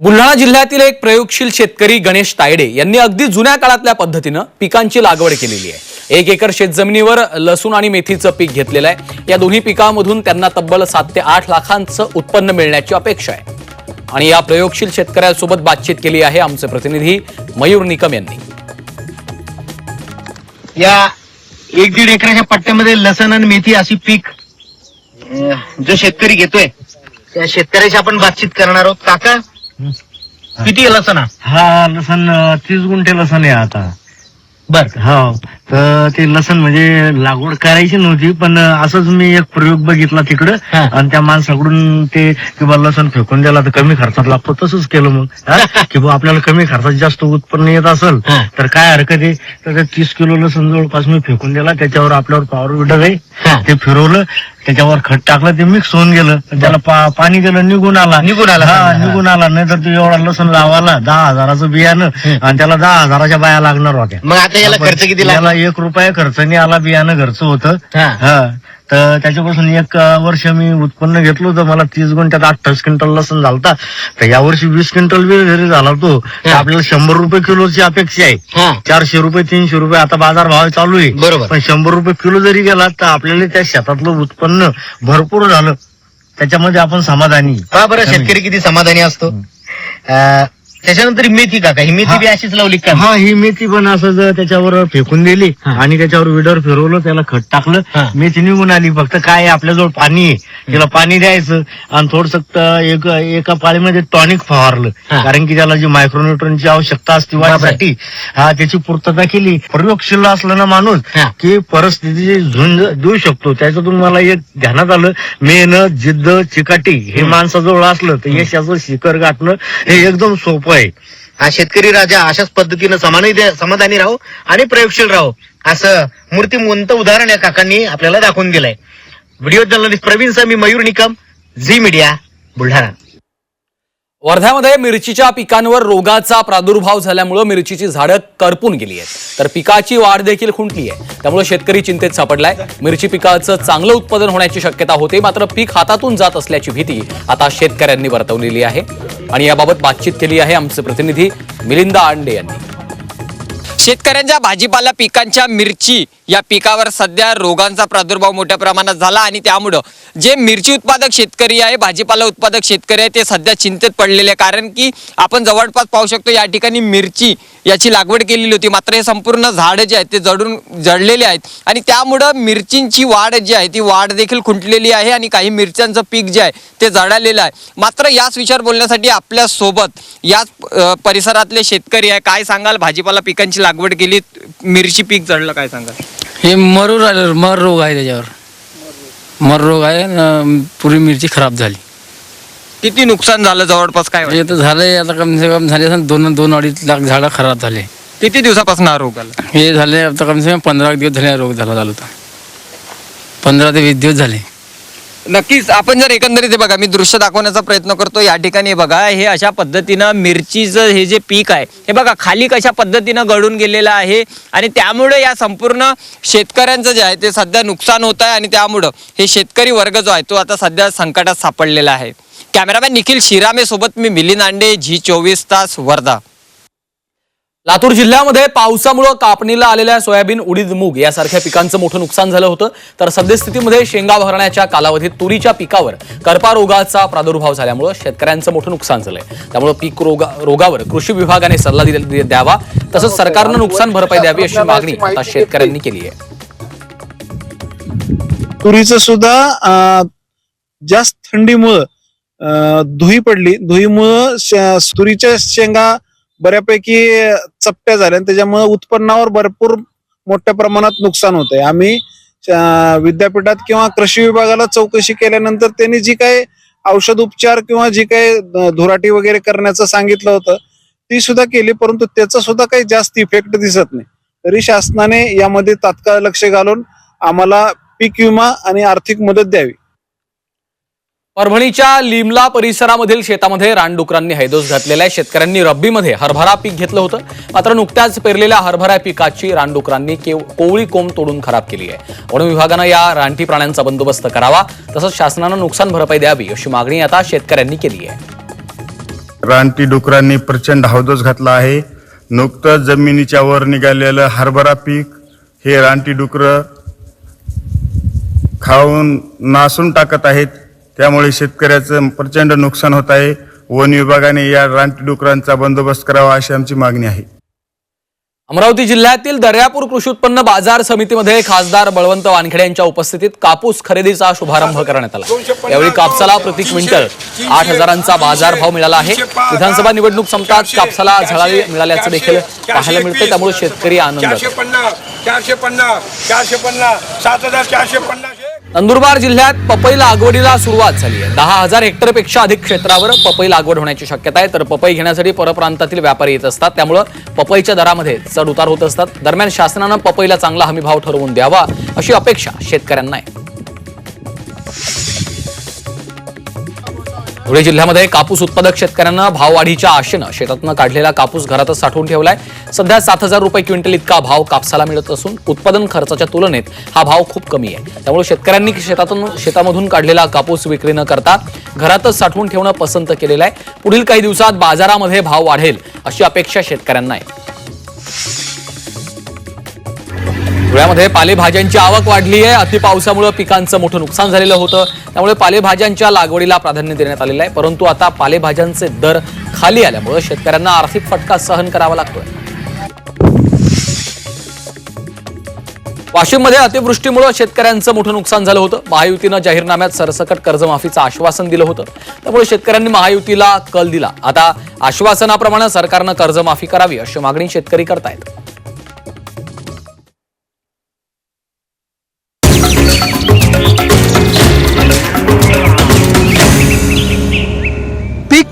बुलढाणा जिल्ह्यातील एक प्रयोगशील शेतकरी गणेश तायडे यांनी अगदी जुन्या काळातल्या पद्धतीनं पिकांची लागवड केलेली आहे. एक एकर शेतजमिनीवर लसूण आणि मेथीचं पीक घेतलेलं आहे. या दोन्ही पिकांमधून त्यांना तब्बल सात ते आठ लाखांचं उत्पन्न मिळण्याची अपेक्षा आहे. आणि या प्रयोगशील शेतकऱ्यांसोबत बातचीत केली आहे आमचे प्रतिनिधी मयूर निकम यांनी. या एक दीड एकराच्या पट्ट्यामध्ये लसण आणि मेथी अशी पीक जो शेतकरी घेतोय त्या शेतकऱ्याशी आपण बातचीत करणार आहोत. काका किती लसण हा? हा लसण अं, तीस गुंठे लसण आहे आता बर हो तर ते लसण म्हणजे लागवड करायची नव्हती पण असंच मी एक प्रयोग बघितला तिकडं हा. आणि त्या माणसाकडून ते किंवा लसण फेकून द्याला तर कमी खर्चात लागतो तसंच केलं मग हा? की आपल्याला कमी खर्चात जास्त उत्पन्न येत असेल हा. तर काय हरकत आहे तर ते तीस किलो लसण जवळपास मी फेकून दिला त्याच्यावर आपल्यावर पॉवर विडर आहे हा. ते फिरवलं त्याच्यावर खत टाकलं ते मिक्स होऊन गेलं. त्याला पा- पाणी गेलं निघून आला. निघून आला हा. निघून आला. नाही तर ते एवढा लसण लावायला दहा हजाराचं बियाणं आणि त्याला दहा हजाराच्या बाया लागणार होत्या. मग आता याला खर्च किती लागला? याला एक रुपया खर्च नाही आला बियाणं घरचं होतं. हा. हा. तर त्याच्यापासून एक वर्ष मी उत्पन्न घेतलं होतं. मला तीस गुंठ्यात अठ्ठावीस क्विंटल लसण झालता. तर यावर्षी वीस क्विंटल बी घरी झाला तो. आपल्याला शंभर रुपये किलोची अपेक्षा आहे. चारशे रुपये तीनशे रुपये आता बाजार भाव चालू आहे. बरोबर. पण शंभर रुपये किलो जरी गेला तर आपल्याला त्या शेतातलं उत्पन्न भरपूर झालं. त्याच्यामध्ये आपण समाधानी. बरं. शेतकरी किती समाधानी असतो? त्याच्यानंतर मेथी काका ही मेथी. बी अशीच लावली का? हा ही मेथी पण असं जर त्याच्यावर फेकून दिली आणि त्याच्यावर विडर फिरवलं त्याला खत हा. टाकलं मेथी निघून आली. फक्त काय आहे, आपल्याजवळ पाणी आहे. तिला पाणी द्यायचं आणि थोडस एक एका पाळीमध्ये टॉनिक फवारलं. हा. कारण की त्याला जी मायक्रोन्युट्रनची आवश्यकता असते वाढीसाठी हा त्याची पूर्तता केली. प्रयोगशील असलं ना माणूस हा. की परिस्थितीची झुंज देऊ शकतो. त्याच्यातून मला एक ध्यानात आलं मेहनत जिद्द चिकाटी हे माणसाजवळ असलं तर यशाचं शिखर गाठणं हे एकदम सोपं आहे हा शेतकरी राजा अशाच पद्धतीनं समाधानी समाधानी राहो आणि प्रयोगशील राहो. असं मूर्तिमंत उदाहरण या काकांनी आपल्याला दाखवून दिलंय. व्हिडिओ जर्नलिस्ट प्रवीण सर मी मयूर निकम झी मीडिया बुलढाणा. वर्ध्यामध्ये मिरचीच्या पिकांवर रोगाचा प्रादुर्भाव झाल्यामुळे मिरचीची झाडं करपून गेली आहेत. तर पिकाची वाढ देखील खुंटली आहे. त्यामुळे शेतकरी चिंतेत सापडलाय. मिरची पिकाचं चांगलं उत्पादन होण्याची शक्यता होते मात्र पीक हातातून जात असल्याची भीती आता शेतकऱ्यांनी वर्तवलेली आहे. आणि याबाबत बातचीत केली आहे आमचे प्रतिनिधी मिलिंदा आंडे यांनी. शेतकऱ्यांच्या भाजीपाला पिकांच्या मिरची या पिकावर सध्या रोगांचा प्रादुर्भाव मोठ्या प्रमाणात झाला आणि त्यामुळं जे मिरची उत्पादक शेतकरी आहे भाजीपाला उत्पादक शेतकरी आहे ते सध्या चिंतेत पडलेले आहे. कारण की आपण जवळपास पाहू शकतो या ठिकाणी मिरची याची लागवड केलेली होती. मात्र हे संपूर्ण झाडं जे आहेत ते जडून जडलेले आहेत. आणि त्यामुळं मिरचींची वाढ जी आहे ती वाढ देखील खुंटलेली आहे आणि काही मिरच्यांचं पीक जे आहे ते जळालेलं आहे. मात्र याच विचार बोलण्यासाठी आपल्यासोबत याच परिसरातले शेतकरी आहे. काय सांगाल? भाजीपाला पिकांची लागवड केली मिरची पीक जळलं काय सांगाल? हे मरू राहिलं मर रोग आहे त्याच्यावर. मर रोग आहे न पुरी मिरची खराब झाली. किती नुकसान झालं जवळपास? काय वाटतं? हे तर झालंय आता कम से कम झाले असेल दोन दोन अडीच लाख झाडं खराब झाले. किती दिवसापासून हा रोग आला? हे झाले आता कम से कम पंधरा दिवस झाले हा रोग झाला चालू होता. पंधरा ते वीस दिवस झाले. नक्कीच आपण जर एकंदरीत हे बघा मी दृश्य दाखवण्याचा प्रयत्न करतो या ठिकाणी. हे बघा हे अशा पद्धतीनं मिरचीचं हे जे पीक आहे हे बघा खाली कशा पद्धतीनं गळून गेलेलं आहे आणि त्यामुळे या संपूर्ण शेतकऱ्यांचं जे आहे ते सध्या नुकसान होत आहे आणि त्यामुळं हे शेतकरी वर्ग जो आहे तो आता सध्या संकटात सापडलेला आहे. कॅमेरामॅन निखिल शिरामे सोबत मी मिलिंद आंडे झी चोवीस तास वर्धा. लातूर जिल्ह्यामध्ये पावसामुळे कापणीला आलेल्या सोयाबीन उडीद मूग यासारख्या पिकांचं मोठं नुकसान झालं होतं. तर सद्यस्थितीमध्ये शेंगा भरण्याच्या कालावधीत तुरीच्या पिकावर करपा रोगाचा प्रादुर्भाव झाल्यामुळे शेतकऱ्यांचं मोठं नुकसान झालंय. त्यामुळे पीक रोगा रोगावर कृषी विभागाने सल्ला दिल- द्यावा. तसंच सरकारनं नुकसान भरपाई द्यावी अशी मागणी आता शेतकऱ्यांनी केली आहे. तुरीचं सुद्धा अं, जास्त थंडीमुळं धुई पडली. धुईमुळं तुरीच्या शेंगा बऱ्यापैकी चपट्या झाल्या आणि त्याच्यामुळे उत्पन्नावर भरपूर मोठ्या प्रमाणात नुकसान होत आहे आम्ही विद्यापीठात किंवा कृषी विभागाला चौकशी केल्यानंतर त्यांनी जी काही औषध उपचार किंवा जी काही धुराटी वगैरे करण्याचं सांगितलं होतं ती सुद्धा केली परंतु त्याचा सुद्धा काही जास्त इफेक्ट दिसत नाही. तरी शासनाने यामध्ये तात्काळ लक्ष घालून आम्हाला पीक विमा आणि आर्थिक मदत द्यावी. परभणीच्या लिमला परिसरामधील शेतामध्ये रानडुकरांनी हैदोस घातलेल्या आहे. शेतकऱ्यांनी रब्बीमध्ये हरभरा पीक घेतलं होतं. मात्र नुकत्याच पेरलेल्या हरभरा पिकाची रानडुकरांनी केव- कोवळी कोंब तोडून खराब केली आहे. वन विभागानं या रानटी प्राण्यांचा बंदोबस्त करावा तसंच शासनानं नुकसान भरपाई द्यावी अशी मागणी आता शेतकऱ्यांनी केली आहे. रानटी डुकरांनी प्रचंड हौदोस घातला आहे. नुकतंच जमिनीच्या वर निघालेलं हरभरा पीक हे रानटी डुकरं खाऊन नासून टाकत आहेत. त्यामुळे शेतकऱ्याचं प्रचंड नुकसान होत आहे. वन विभागाने या रानटी डुकरांचा बंदोबस्त करावा अशी आमची मागणी आहे. अमरावती जिल्ह्यातील दर्यापूर कृषी उत्पन्न बाजार समितीमध्ये खासदार बळवंत वानखेडे यांच्या उपस्थितीत कापूस खरेदीचा शुभारंभ करण्यात आला. यावेळी कापसाला प्रति क्विंटल आठ हजारांचा बाजारभाव मिळाला आहे. विधानसभा निवडणूक संपतात कापसाला झळाळी मिळाल्याचं देखील पाहायला मिळतं त्यामुळे शेतकरी पन्नास चारशे पन्नास चारशे पन्नास सात हजार चारशे पन्नास. नंदुरबार जिल्ह्यात पपई लागवडीला सुरुवात झाली आहे. दहा हजार हेक्टरपेक्षा अधिक क्षेत्रावर पपई लागवड होण्याची शक्यता आहे. तर पपई घेण्यासाठी परप्रांतातील व्यापारी येत असतात. त्यामुळं पपईच्या दरामध्ये चढ उतार होत असतात. दरम्यान शासनानं पपईला चांगला हमीभाव ठरवून द्यावा अशी अपेक्षा शेतकऱ्यांना आहे. धुळे जिल्ह्यामध्ये कापूस उत्पादक शेतकऱ्यांना भाववाढीच्या आशेनं शेतातनं काढलेला कापूस घरातच साठवून ठेवलाय. सध्या सात हजार रुपये क्विंटल इतका भाव कापसाला मिळत असून उत्पादन खर्चाच्या तुलनेत हा भाव खूप कमी आहे. त्यामुळे शेतकऱ्यांनी शेतातून शेतामधून काढलेला कापूस विक्री न करता घरातच साठवून ठेवणं पसंत केलेलं आहे. पुढील काही दिवसात बाजारामध्ये भाव वाढेल अशी अपेक्षा शेतकऱ्यांना आहे. धुळ्यामध्ये पालेभाज्यांची आवक वाढली आहे. अतिपावसामुळे पिकांचं मोठं नुकसान झालेलं होतं. त्यामुळे पालेभाज्यांच्या लागवडीला प्राधान्य देण्यात आलेलं आहे. परंतु आता पालेभाज्यांचे दर खाली आल्यामुळे शेतकऱ्यांना आर्थिक फटका सहन करावा लागतोय. वाशिममध्ये अतिवृष्टीमुळे शेतकऱ्यांचं मोठं नुकसान झालं होतं. महायुतीनं जाहीरनाम्यात सरसकट कर्जमाफीचं आश्वासन दिलं होतं. त्यामुळे शेतकऱ्यांनी महायुतीला कल दिला. आता आश्वासनाप्रमाणे सरकारनं कर्जमाफी करावी अशी मागणी शेतकरी करतायत.